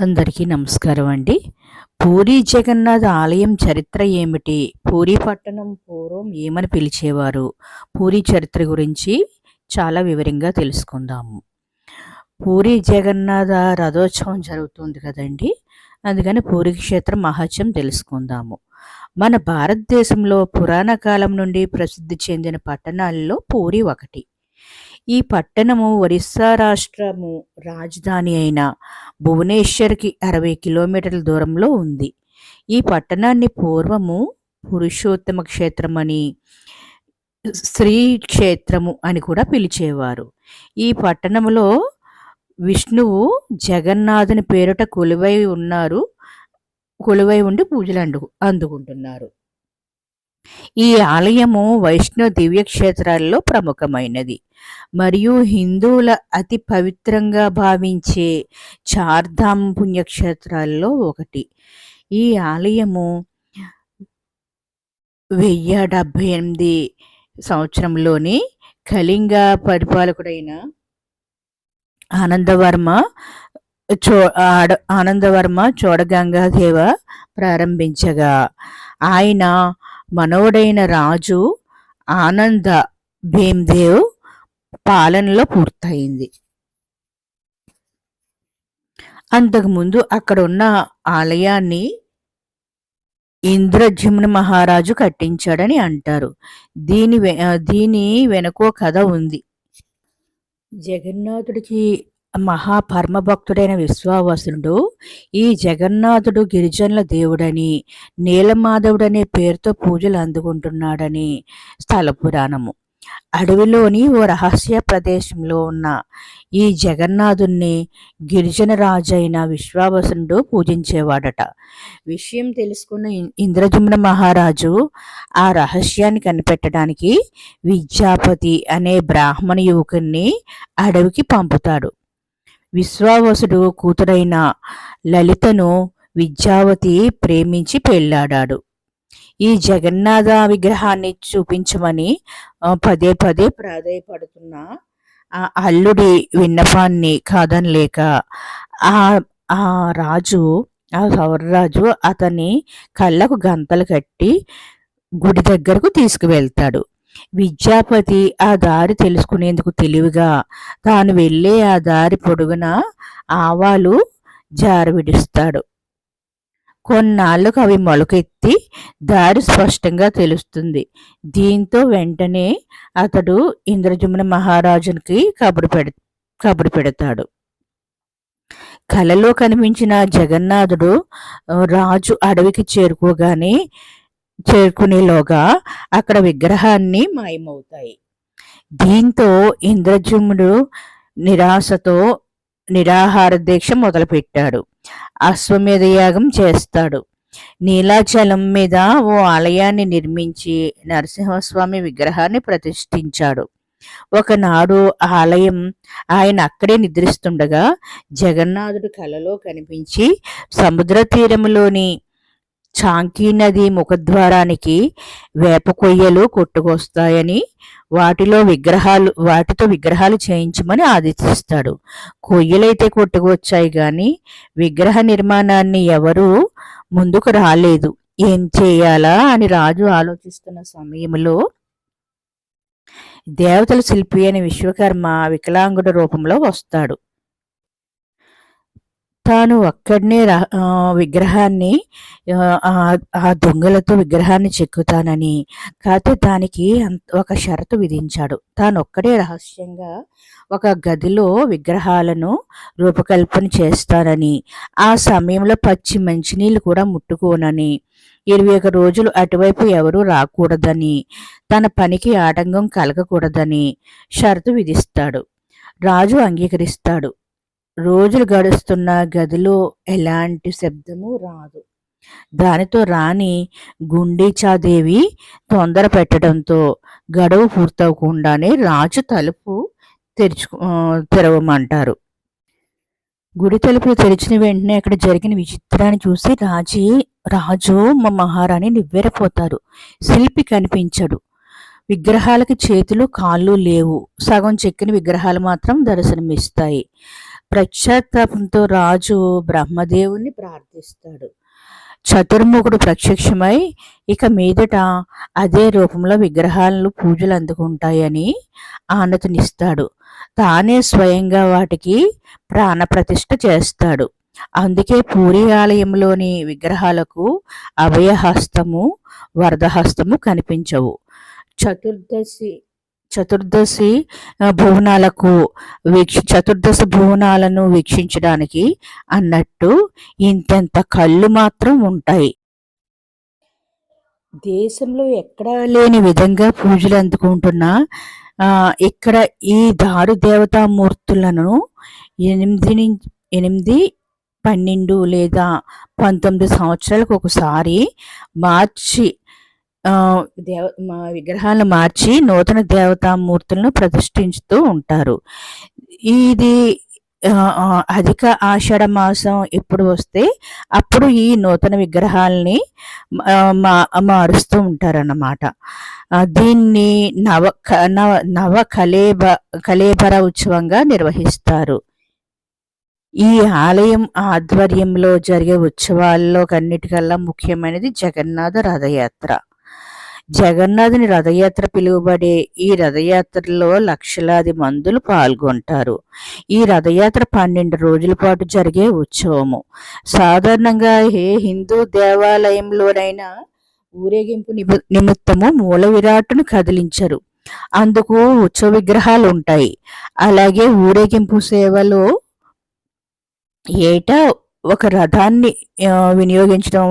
అందరికీ నమస్కారం అండి. పూరి జగన్నాథ ఆలయం చరిత్ర ఏమిటి? పూరి పట్టణం పూర్వం ఏమని పిలిచేవారు? పూరి చరిత్ర గురించి చాలా వివరంగా తెలుసుకుందాము. పూరి జగన్నాథ రథోత్సవం జరుగుతుంది కదండి. అందుకని పూరి క్షేత్రం మహత్యం తెలుసుకుందాము. మన భారతదేశంలో పురాణ కాలం నుండి ప్రసిద్ధి చెందిన పట్టణాల్లో పూరి ఒకటి. ఈ పట్టణము ఒరిస్సా రాష్ట్రము రాజధాని అయిన భువనేశ్వర్కి అరవై కిలోమీటర్ల దూరంలో ఉంది. ఈ పట్టణాన్ని పూర్వము పురుషోత్తమ క్షేత్రం అని స్త్రీ క్షేత్రము అని కూడా పిలిచేవారు. ఈ పట్టణంలో విష్ణువు జగన్నాథుని పేరుట కొలువై ఉన్నారు కొలువై ఉండి పూజలు అందు అందుకుంటున్నారు. ఈ ఆలయము వైష్ణవ దివ్యక్షేత్రాల్లో ప్రముఖమైనది. మరియు హిందువుల అతి పవిత్రంగా భావించే చార్ధామ్ పుణ్యక్షేత్రాల్లో ఒకటి. ఈ ఆలయము వెయ్యి డెబ్భై ఎనిమిది సంవత్సరంలోని కళింగ పరిపాలకుడైన ఆనందవర్మ చో ఆనందవర్మ చోడగంగాదేవ ప్రారంభించగా ఆయన మనవుడైన రాజు ఆనంద భీమ్దేవ్ పాలనలో పూర్తయింది. అంతకుముందు అక్కడ ఉన్న ఆలయాన్ని ఇంద్రజిమ్న మహారాజు కట్టించాడని అంటారు. దీని దీని వెనుకో కథ ఉంది. జగన్నాథుడికి మహాపరమభక్తుడైన విశ్వావసుడు ఈ జగన్నాథుడు గిరిజనుల దేవుడని నీలమాధవుడనే పేరుతో పూజలు అందుకుంటున్నాడని స్థల పురాణము. అడవిలోని ఓ రహస్య ప్రదేశంలో ఉన్న ఈ జగన్నాథుణ్ణి గిరిజన రాజైన విశ్వావసుడు పూజించేవాడట. విషయం తెలుసుకున్న ఇంద్రజమున మహారాజు ఆ రహస్యాన్ని కనిపెట్టడానికి విద్యాపతి అనే బ్రాహ్మణ యువకుణ్ణి అడవికి పంపుతాడు. విశ్వావసుడు కూతురైన లలితను విద్యావతి ప్రేమించి పెళ్ళాడాడు ఈ జగన్నాథ విగ్రహాన్ని చూపించమని పదే పదే ప్రాధాయపడుతున్న ఆ అల్లుడి విన్నపాన్ని కాదనలేక ఆ ఆ రాజు ఆ సౌరరాజు అతని కళ్ళకు గంతలు కట్టి గుడి దగ్గరకు తీసుకువెళ్తాడు. విద్యాపతి ఆ దారి తెలుసుకునేందుకు తెలివిగా తాను వెళ్ళే ఆ దారి పొడుగున ఆవాలు జారవిడుస్తాడు కొన్నాళ్ళకు అవి మొలకెత్తి దారి స్పష్టంగా తెలుస్తుంది. దీంతో వెంటనే అతడు ఇంద్రజమున మహారాజునికి కబురు పెడ కబురు పెడతాడు. కలలో కనిపించిన జగన్నాథుడు రాజు అడవికి చేరుకోగానే చేరుకునేలోగా అక్కడ విగ్రహాన్ని మాయమవుతాయి. దీంతో ఇంద్రజుముడు నిరాశతో నిరాహార దీక్ష మొదలుపెట్టాడు. అశ్వమేధ యాగం చేస్తాడు. నీలాచలం మీద ఓ ఆలయాన్ని నిర్మించి నరసింహస్వామి విగ్రహాన్ని ప్రతిష్ఠించాడు. ఒకనాడు ఆలయం ఆయన అక్కడే నిద్రిస్తుండగా జగన్నాథుడు కలలో కనిపించి సముద్ర తీరంలోని చాంకీ నది ముఖద్వారానికి వేప కొయ్యలు కొట్టుకొస్తాయని వాటిలో విగ్రహాలు వాటితో విగ్రహాలు చేయించమని ఆదేశిస్తాడు. కొయ్యలైతే కొట్టుకొచ్చాయి కానీ విగ్రహ నిర్మాణాన్ని ఎవరూ ముందుకు రాలేదు. ఏం చేయాలా అని రాజు ఆలోచిస్తున్న సమయంలో దేవతల శిల్పి అయిన విశ్వకర్మ వికలాంగుడు రూపంలో వస్తాడు. తాను ఒక్కడనే విగ్రహాన్ని ఆ దొంగలతో విగ్రహాన్ని చెక్కుతానని. కాకపోతే దానికి ఒక షరతు విధించాడు. తాను ఒక్కడే రహస్యంగా ఒక గదిలో విగ్రహాలను రూపకల్పన చేస్తానని. ఆ సమయంలో పచ్చి మంచినీళ్ళు కూడా ముట్టుకోనని. ఇరవై ఒక రోజులు అటువైపు ఎవరూ రాకూడదని. తన పనికి ఆటంకం కలగకూడదని షరతు విధిస్తాడు. రాజు అంగీకరిస్తాడు. రోజులు గడుస్తున్న గదిలో ఎలాంటి శబ్దము రాదు. దానితో రాణి గుండీచాదేవి తొందర పెట్టడంతో గడువు పూర్తవకుండానే రాజు తలుపు తెరుచు తెరవమంటారు. గుడి తలుపులు తెరిచిన వెంటనే అక్కడ జరిగిన విచిత్రాన్ని చూసి రాజీ రాజు మా మహారాణి నివ్వెరపోతారు. శిల్పి కనిపించడు. విగ్రహాలకి చేతులు కాళ్ళు లేవు. సగం చెక్కిన విగ్రహాలు మాత్రం దర్శనమిస్తాయి. పశ్చాత్తాపంతో రాజు బ్రహ్మదేవుని ప్రార్థిస్తాడు. చతుర్ముఖుడు ప్రత్యక్షమై ఇక మీదట అదే రూపంలో విగ్రహాలను పూజలు అందుకుంటాయని ఆనతినిస్తాడు. తానే స్వయంగా వాటికి ప్రాణప్రతిష్ఠ చేస్తాడు. అందుకే పూరి ఆలయంలోని విగ్రహాలకు అభయహస్తము వరదహస్తము కనిపించవు. చతుర్దశి చతుర్దశి భువనాలకు వీక్ష చతుర్దశ భువనాలను వీక్షించడానికి అన్నట్టు ఇంతెంత కళ్ళు మాత్రం ఉంటాయి. దేశంలో ఎక్కడా లేని విధంగా పూజలు అందుకుంటున్న ఇక్కడ ఈ దారు దేవతామూర్తులను ఎనిమిది ఎనిమిది పన్నెండు లేదా పంతొమ్మిది సంవత్సరాలకు ఒకసారి మార్చి దేవ మా విగ్రహాలను మార్చి నూతన దేవతామూర్తులను ప్రతిష్ఠించుతూ ఉంటారు. ఇది అధిక ఆషాఢ మాసం ఎప్పుడు వస్తే అప్పుడు ఈ నూతన విగ్రహాలని మా మారుస్తూ ఉంటారన్నమాట. దీన్ని నవ నవ నవ కలేబ కలేబర ఉత్సవంగా నిర్వహిస్తారు. ఈ ఆలయం ఆధ్వర్యంలో జరిగే ఉత్సవాల్లో కన్నిటికల్లా ముఖ్యమైనది జగన్నాథ రథయాత్ర. జగన్నాథుని రథయాత్ర పిలువబడే ఈ రథయాత్రలో లక్షలాది మందులు పాల్గొంటారు. ఈ రథయాత్ర పన్నెండు రోజుల పాటు జరిగే ఉత్సవము. సాధారణంగా ఏ హిందూ దేవాలయంలోనైనా ఊరేగింపు నిమిత్తము మూల విరాట్ను కదిలించరు. అందుకు ఉత్సవ విగ్రహాలు ఉంటాయి. అలాగే ఊరేగింపు సేవలో ఏటా ఒక రథాన్ని వినియోగించడం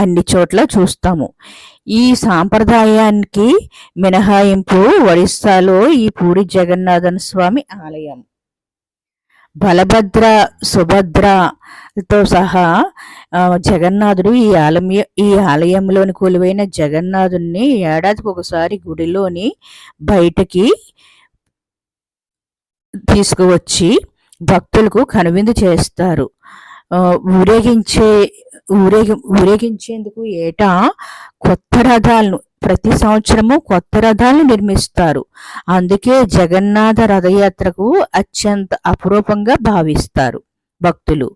అన్ని చోట్ల చూస్తాము. ఈ సాంప్రదాయానికి మినహాయింపు ఒడిస్సాలో ఈ పూరి జగన్నాథన్ స్వామి ఆలయం. బలభద్ర సుభద్రతో సహా జగన్నాథుడు ఈ ఆలయ ఈ ఆలయంలోని కొలువైన జగన్నాథుడిని ఏడాదికి ఒకసారి గుడిలోని బయటకి తీసుకువచ్చి భక్తులకు కనువిందు చేస్తారు. ఊరేగించే ఊరేగి ఊరేగించేందుకు ఏటా కొత్త రథాలను ప్రతి సంవత్సరము కొత్త రథాలను నిర్మిస్తారు. అందుకే జగన్నాథ రథయాత్రకు అత్యంత అపురూపంగా భావిస్తారు భక్తులు.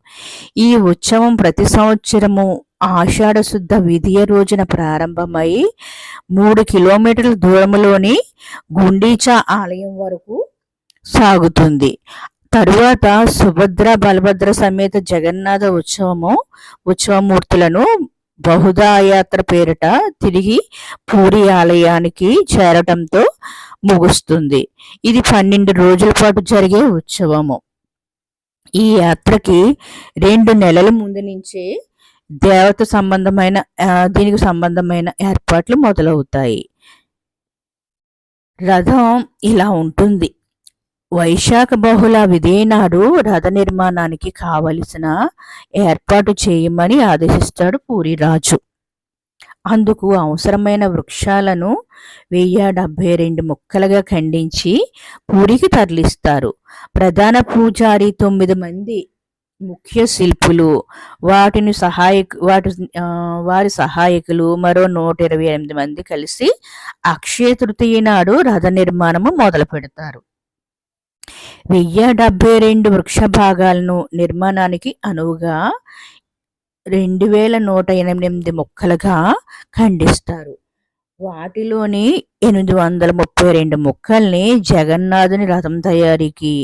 ఈ ఉత్సవం ప్రతి సంవత్సరము ఆషాఢ శుద్ధ విధియ రోజున ప్రారంభమై మూడు కిలోమీటర్ల దూరంలోని గుండీచా ఆలయం వరకు సాగుతుంది. తరువాత సుభద్ర బలభద్ర సమేత జగన్నాథ ఉత్సవము ఉత్సవమూర్తులను బహుదాయాత్ర పేరిట తిరిగి పూరి ఆలయానికి చేరటంతో ముగుస్తుంది. ఇది పన్నెండు రోజుల పాటు జరిగే ఉత్సవము. ఈ యాత్రకి రెండు నెలల ముందు నుంచే దేవత సంబంధమైన దీనికి సంబంధమైన ఏర్పాట్లు మొదలవుతాయి. రథం ఇలా ఉంటుంది. వైశాఖ బహుళ విధేనాడు రథ నిర్మాణానికి కావలసిన ఏర్పాటు చేయమని ఆదేశిస్తాడు పూరిరాజు. అందుకు అవసరమైన వృక్షాలను వెయ్యి డెబ్బై రెండు ముక్కలుగా ఖండించి పూరికి తరలిస్తారు. ప్రధాన పూజారి తొమ్మిది మంది ముఖ్య శిల్పులు వాటిని సహాయక వాటి వారి సహాయకులు మరో నూట ఇరవై ఎనిమిది మంది కలిసి అక్షయ తృతీయ నాడు రథ నిర్మాణము మొదలు పెడతారు వెయ్యి డెబ్బై రెండు వృక్ష భాగాలను నిర్మాణానికి అనువుగా రెండు వేల నూట ఎనిమిది మొక్కలుగా ఖండిస్తారు. వాటిలోని ఎనిమిది వందల ముప్పై రెండు మొక్కల్ని జగన్నాథుని రథం తయారీకి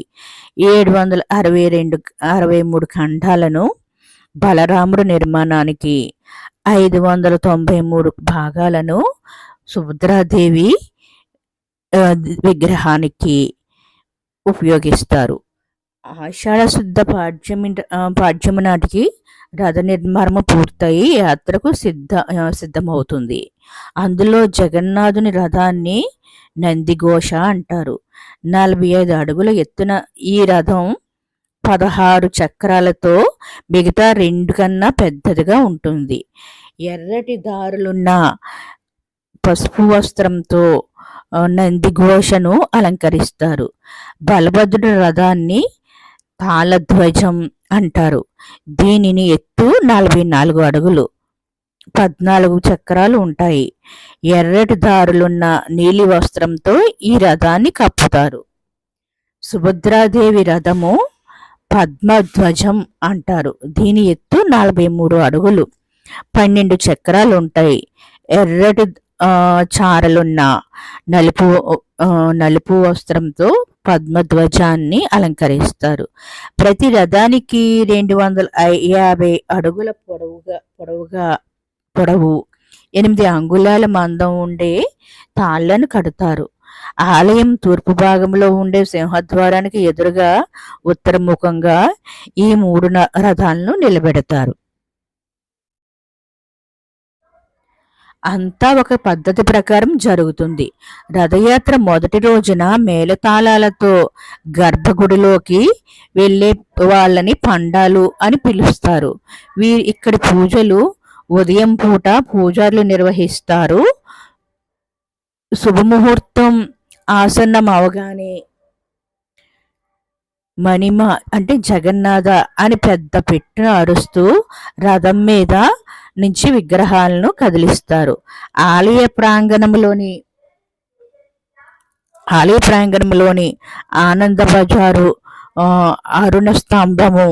ఏడు వందల అరవై రెండు అరవై మూడు ఖండాలను బలరాముడు నిర్మాణానికి ఐదు వందల తొంభై మూడు భాగాలను సుభద్రాదేవి విగ్రహానికి ఉపయోగిస్తారు. ఆషాఢ శుద్ధ పాడ్యమి పాడ్యము నాటికి రథ నిర్మాణము పూర్తయి యాత్రకు సిద్ధ సిద్ధమవుతుంది. అందులో జగన్నాథుని రథాన్ని నందిఘోష అంటారు. నలభై ఐదు అడుగుల ఎత్తున ఈ రథం పదహారు చక్రాలతో మిగతా రెండు కన్నా పెద్దదిగా ఉంటుంది. ఎర్రటి దారులున్న పసుపు వస్త్రంతో నందిఘోషను అలంకరిస్తారు. బలభద్రుడి రథాన్ని తాళధ్వజం అంటారు. దీనిని ఎత్తు నలభై నాలుగు అడుగులు పద్నాలుగు చక్రాలు ఉంటాయి. ఎర్రటి దారులున్న నీలి వస్త్రంతో ఈ రథాన్ని కప్పుతారు. సుభద్రాదేవి రథము పద్మధ్వజం అంటారు. దీని ఎత్తు నలభై మూడు అడుగులు పన్నెండు చక్రాలు ఉంటాయి. ఎర్రటి చారలున్న నలుపు నలుపు వస్త్రంతో పద్మధ్వజాన్ని అలంకరిస్తారు. ప్రతి రథానికి రెండు వందల యాభై అడుగుల పొడవుగా పొడవుగా పొడవు ఎనిమిది అంగుళాల మందం ఉండే తాళ్ళను కడతారు. ఆలయం తూర్పు భాగంలో ఉండే సింహద్వారానికి ఎదురుగా ఉత్తరముఖంగా ఈ మూడు రథాలను నిలబెడతారు. అంతా ఒక పద్ధతి ప్రకారం జరుగుతుంది. రథయాత్ర మొదటి రోజున మేళతాళాలతో గర్భగుడిలోకి వెళ్ళే వాళ్ళని పండాలు అని పిలుస్తారు. వీరి ఇక్కడి పూజలు ఉదయం పూట పూజారులు నిర్వహిస్తారు. శుభముహూర్తం ఆసన్నం అవగానే మణిమ అంటే జగన్నాథ అని పెద్ద పెట్టిన అరుస్తూ రథం మీద నుంచి విగ్రహాలను కదిలిస్తారు. ఆలయ ప్రాంగణంలోని ఆలయ ప్రాంగణంలోని ఆనంద బజారు అరుణ స్తంభము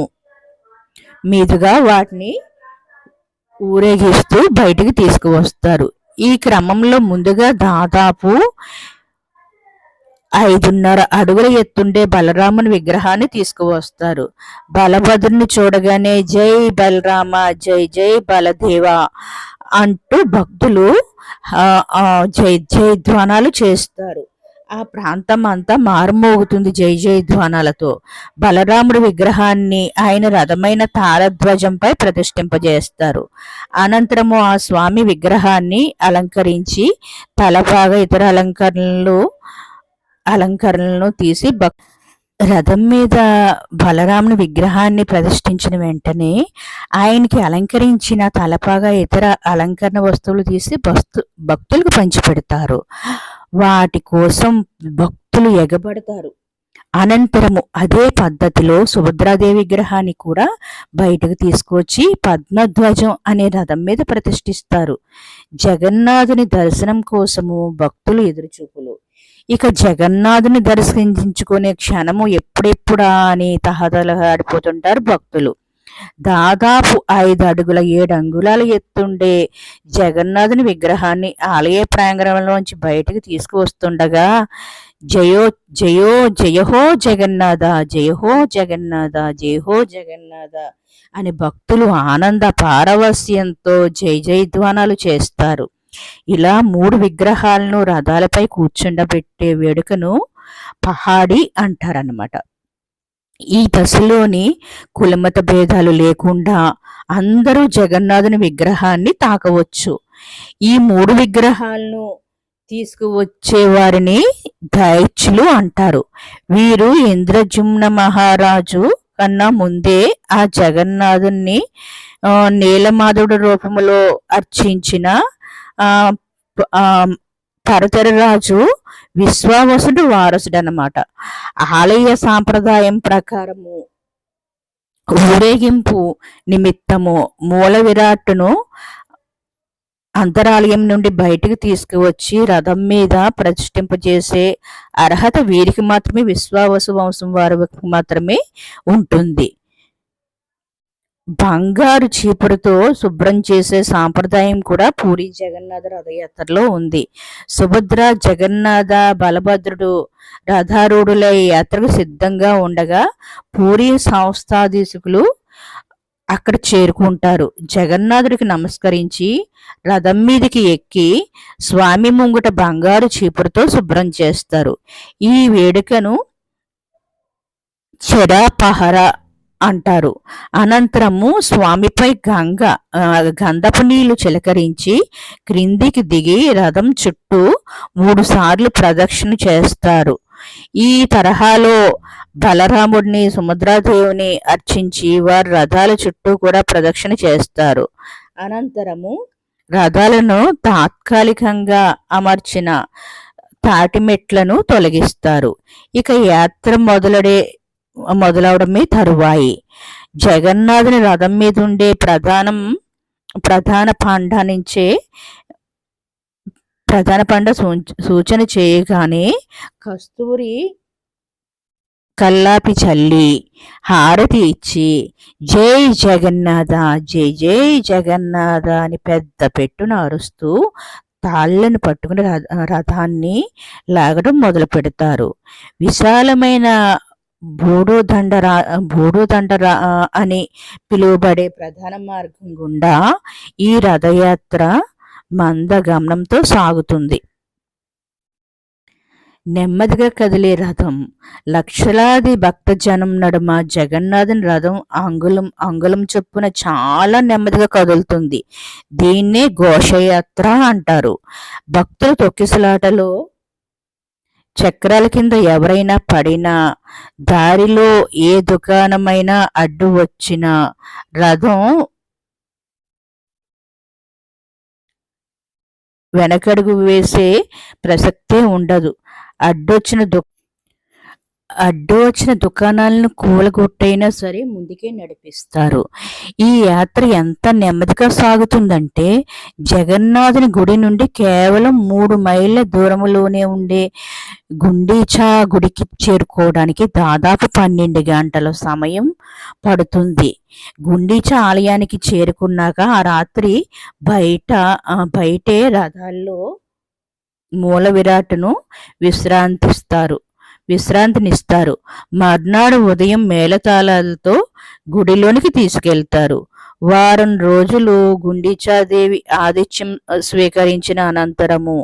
మీదుగా వాటిని ఊరేగిస్తూ బయటికి తీసుకువస్తారు. ఈ క్రమంలో ముందుగా దాదాపు ఐదున్నర అడుగుల ఎత్తుండే బలరాముని విగ్రహాన్ని తీసుకువస్తారు. బలభద్రుని చూడగానే జై బలరామ జై జై బలదేవ అంటూ భక్తులు జై జై ధ్వానాలు చేస్తారు. ఆ ప్రాంతం అంతా మారుమోగుతుంది జై జై ధ్వానాలతో. బలరాముడి విగ్రహాన్ని ఆయన రథమైన తారధ్వజంపై ప్రతిష్ఠింపజేస్తారు. అనంతరము ఆ స్వామి విగ్రహాన్ని అలంకరించి తలపాగా ఇతర అలంకరణలు అలంకరణలను తీసి భక్ రథం మీద బలరాముని విగ్రహాన్ని ప్రతిష్ఠించిన వెంటనే ఆయనకి అలంకరించిన తలపాగా ఇతర అలంకరణ వస్తువులు తీసి భక్తు భక్తులకు పంచిపెడతారు. వాటి కోసం భక్తులు ఎగబడతారు. అనంతరము అదే పద్ధతిలో సుభద్రాదేవి విగ్రహాన్ని కూడా బయటకు తీసుకొచ్చి పద్మధ్వజం అనే రథం మీద ప్రతిష్ఠిస్తారు. జగన్నాథుని దర్శనం కోసము భక్తులు ఎదురుచూపులు. ఇక జగన్నాథుని దర్శించుకునే క్షణము ఎప్పుడెప్పుడా అని తహతలహాడిపోతుంటారు భక్తులు. దాదాపు ఐదు అడుగుల ఏడు అంగుళాలు ఎత్తుండే జగన్నాథుని విగ్రహాన్ని ఆలయ ప్రాంగణంలోంచి బయటకు తీసుకువస్తుండగా జయో జయో జయహో జగన్నాథ జయహో జగన్నాథ జయహో జగన్నాథ అని భక్తులు ఆనంద పారవస్యంతో జై జయధ్వానాలు చేస్తారు. ఇలా మూడు విగ్రహాలను రథాలపై కూర్చుండబెట్టే వేడుకను పహాడి అంటారనమాట ఈ దశలోని కులమత భేదాలు లేకుండా అందరూ జగన్నాథుని విగ్రహాన్ని తాకవచ్చు. ఈ మూడు విగ్రహాలను తీసుకువచ్చే వారిని దైత్యులు అంటారు. వీరు ఇంద్రజుమ్న మహారాజు కన్నా ముందే ఆ జగన్నాథుని నీలమాధుడు రూపంలో అర్చించిన రాజు విశ్వావసుడు వారసుడు అనమాట ఆలయ సాంప్రదాయం ప్రకారము ఊరేగింపు నిమిత్తము మూల విరాట్ను అంతరాలయం నుండి బయటికి తీసుకువచ్చి రథం మీద ప్రతిష్ఠింపజేసే అర్హత వీరికి మాత్రమే విశ్వావసు వంశం వారికి మాత్రమే ఉంటుంది. బంగారు చీపురుతో శుభ్రం చేసే సాంప్రదాయం కూడా పూరి జగన్నాథ రథయాత్రలో ఉంది. సుభద్ర జగన్నాథ బలభద్రుడు రథారూఢులై యాత్రకు సిద్ధంగా ఉండగా పూరి సంస్థాధీశకులు అక్కడ చేరుకుంటారు. జగన్నాథుడికి నమస్కరించి రథం మీదకి ఎక్కి స్వామి ముంగుట బంగారు చీపురుతో శుభ్రం చేస్తారు. ఈ వేడుకను చెడాపహర అంటారు. అనంతరము స్వామిపై గంగ గంధపు నీళ్ళు చిలకరించి క్రిందికి దిగి రథం చుట్టూ మూడు సార్లు ప్రదక్షిణ చేస్తారు. ఈ తరహాలో బలరాముడిని సుముద్రాదేవిని అర్చించి వారు రథాల చుట్టూ కూడా ప్రదక్షిణ చేస్తారు. అనంతరము రథాలను తాత్కాలికంగా అమర్చిన తాటిమెట్లను తొలగిస్తారు. ఇక యాత్ర మొదలడే మొదలవడమే తరువాయి. జగన్నాథుని రథం మీద ఉండే ప్రధానం ప్రధాన పండ నుంచే ప్రధాన పండ సూచన చేయగానే కస్తూరి కల్లాపి చల్లి హారతి ఇచ్చి జై జగన్నాథ జై జై జగన్నాథ అని పెద్ద పెట్టును అరుస్తూ తాళ్ళను పట్టుకుని రథాన్ని లాగడం మొదలు పెడతారు విశాలమైన బోడోదండరా బూడోదండరా అని పిలువబడే ప్రధాన మార్గం గుండా ఈ రథయాత్ర మందగమనంతో సాగుతుంది. నెమ్మదిగా కదిలే రథం లక్షలాది భక్తజనం నడుమ జగన్నాథుని రథం అంగుళం అంగుళం చొప్పున చాలా నెమ్మదిగా కదులుతుంది. దీన్నే ఘోషయాత్ర అంటారు. భక్తుల తొక్కిసలాటలో చక్రాల కింద ఎవరైనా పడినా దారిలో ఏ దుకాణమైనా అడ్డు వచ్చినా రథం వెనకడుగు వేసే ప్రసక్తే ఉండదు. అడ్డొచ్చిన దుఃఖ అడ్డు వచ్చిన దుకాణాలను కూలగొట్టైనా సరే ముందుకే నడిపిస్తారు. ఈ యాత్ర ఎంత నెమ్మదిగా సాగుతుందంటే జగన్నాథుని గుడి నుండి కేవలం మూడు మైళ్ళ దూరంలోనే ఉండే గుండీచా గుడికి చేరుకోవడానికి దాదాపు పన్నెండు గంటల సమయం పడుతుంది. గుండీచా ఆలయానికి చేరుకున్నాక ఆ రాత్రి బయట బయటే రథాల్లో మూల విరాట్ను విశ్రాంతిస్తారు. విశ్రాంతినిస్తారు. మర్నాడు ఉదయం మేళతాళాలతో గుడిలోనికి తీసుకెళ్తారు. వారం రోజులు గుండీచాదేవి ఆదిత్యం స్వీకరించిన అనంతరము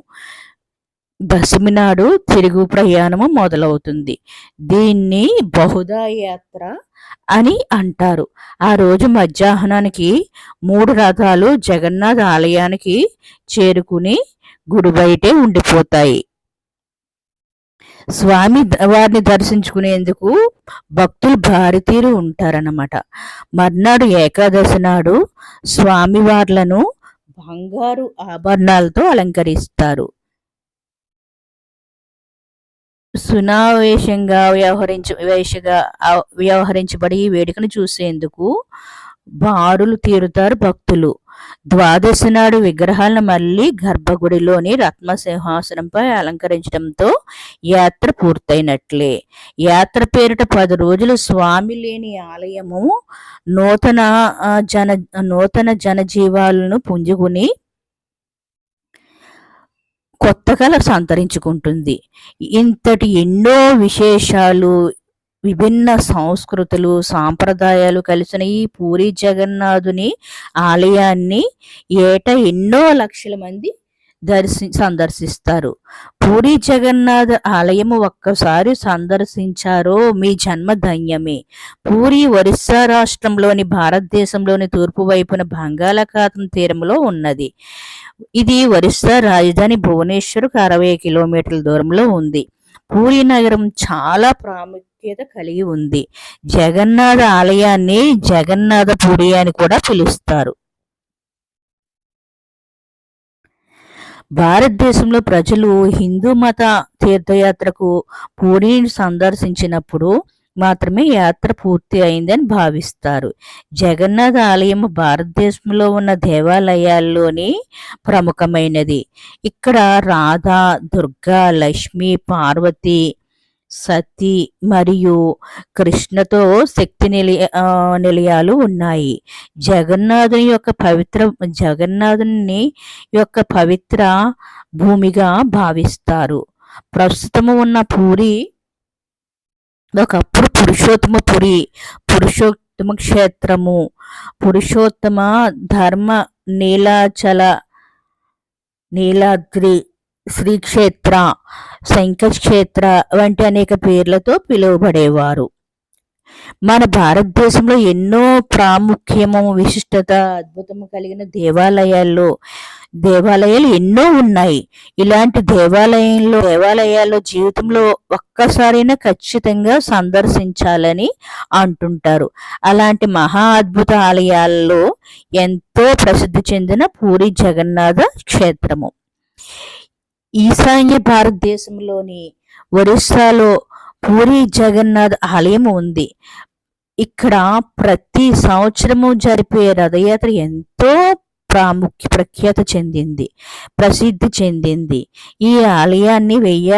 దశమి నాడు తిరుగు ప్రయాణము మొదలవుతుంది. దీన్ని బహుదా యాత్ర అని అంటారు. ఆ రోజు మధ్యాహ్నానికి మూడు రథాలు జగన్నాథ్ ఆలయానికి చేరుకుని గుడి బయటే ఉండిపోతాయి. స్వామి వారిని దర్శించుకునేందుకు భక్తులు భారతీయులు ఉంటారన్నమాట. మర్నాడు ఏకాదశి నాడు స్వామివార్లను బంగారు ఆభరణాలతో అలంకరిస్తారు. సునావేశంగా వ్యవహరించ వేషగా వ్యవహరించబడి ఈ వేడుకను చూసేందుకు బారులు తీరుతారు భక్తులు. ద్వాదశి నాడు విగ్రహాలను మళ్ళీ గర్భగుడిలోని రత్నసింహాసనంపై అలంకరించడంతో యాత్ర పూర్తయినట్లే. యాత్ర పేరిట పది రోజులు స్వామి లేని ఆలయము నూతన జన నూతన జనజీవాలను పుంజుకుని కొత్తగా సంతరించుకుంటుంది ఇంతటి ఎన్నో విశేషాలు విభిన్న సంస్కృతులు సాంప్రదాయాలు కలిసిన ఈ పూరి జగన్నాథుని ఆలయాన్ని ఏటా ఎన్నో లక్షల మంది దర్శి సందర్శిస్తారు. పూరి జగన్నాథ్ ఆలయము ఒక్కసారి సందర్శించారో మీ జన్మ ధన్యమే. పూరి ఒరిస్సా రాష్ట్రంలోని భారతదేశంలోని తూర్పు వైపున బంగాళాఖాతం తీరంలో ఉన్నది. ఇది ఒరిస్సా రాజధాని భువనేశ్వర్కు అరవై కిలోమీటర్ల దూరంలో ఉంది. పూరి నగరం చాలా ప్రాముఖ్యత కలిగి ఉంది. జగన్నాథ ఆలయాన్ని జగన్నాథపురి అని కూడా పిలుస్తారు. భారతదేశంలో ప్రజలు హిందూ మత తీర్థయాత్రకు పూరిని సందర్శించినప్పుడు మాత్రమే యాత్ర పూర్తి అయిందని భావిస్తారు. జగన్నాథ ఆలయం భారతదేశంలో ఉన్న దేవాలయాల్లోని ప్రముఖమైనది. ఇక్కడ రాధా దుర్గా లక్ష్మి పార్వతి సతి మరియు కృష్ణతో శక్తి నిలయ నిలయాలు ఉన్నాయి. జగన్నాథుని యొక్క పవిత్ర జగన్నాథుని యొక్క పవిత్ర భూమిగా భావిస్తారు. ప్రస్తుతము ఉన్న పూరి ఒకప్పుడు పురుషోత్తమపురి పురుషోత్తమ క్షేత్రము పురుషోత్తమ ధర్మ నీలాచల నీలాద్రి శ్రీక్షేత్ర శంఖక్షేత్ర వంటి అనేక పేర్లతో పిలువబడేవారు. మన భారతదేశంలో ఎన్నో ప్రాముఖ్యము విశిష్టత అద్భుతము కలిగిన దేవాలయాల్లో దేవాలయాలు ఎన్నో ఉన్నాయి. ఇలాంటి దేవాలయంలో దేవాలయాల్లో జీవితంలో ఒక్కసారైనా ఖచ్చితంగా సందర్శించాలని అంటుంటారు. అలాంటి మహా అద్భుత ఆలయాల్లో ఎంతో ప్రసిద్ధి చెందిన పూరి జగన్నాథ క్షేత్రము. ఈశాన్య భారతదేశంలోని ఒరిస్సాలో పూరి జగన్నాథ్ ఆలయం ఉంది. ఇక్కడ ప్రతి సంవత్సరము జరిపే రథయాత్ర ఎంతో ప్రాముఖ్య ప్రఖ్యాత చెందింది ప్రసిద్ధి చెందింది. ఈ ఆలయాన్ని వెయ్య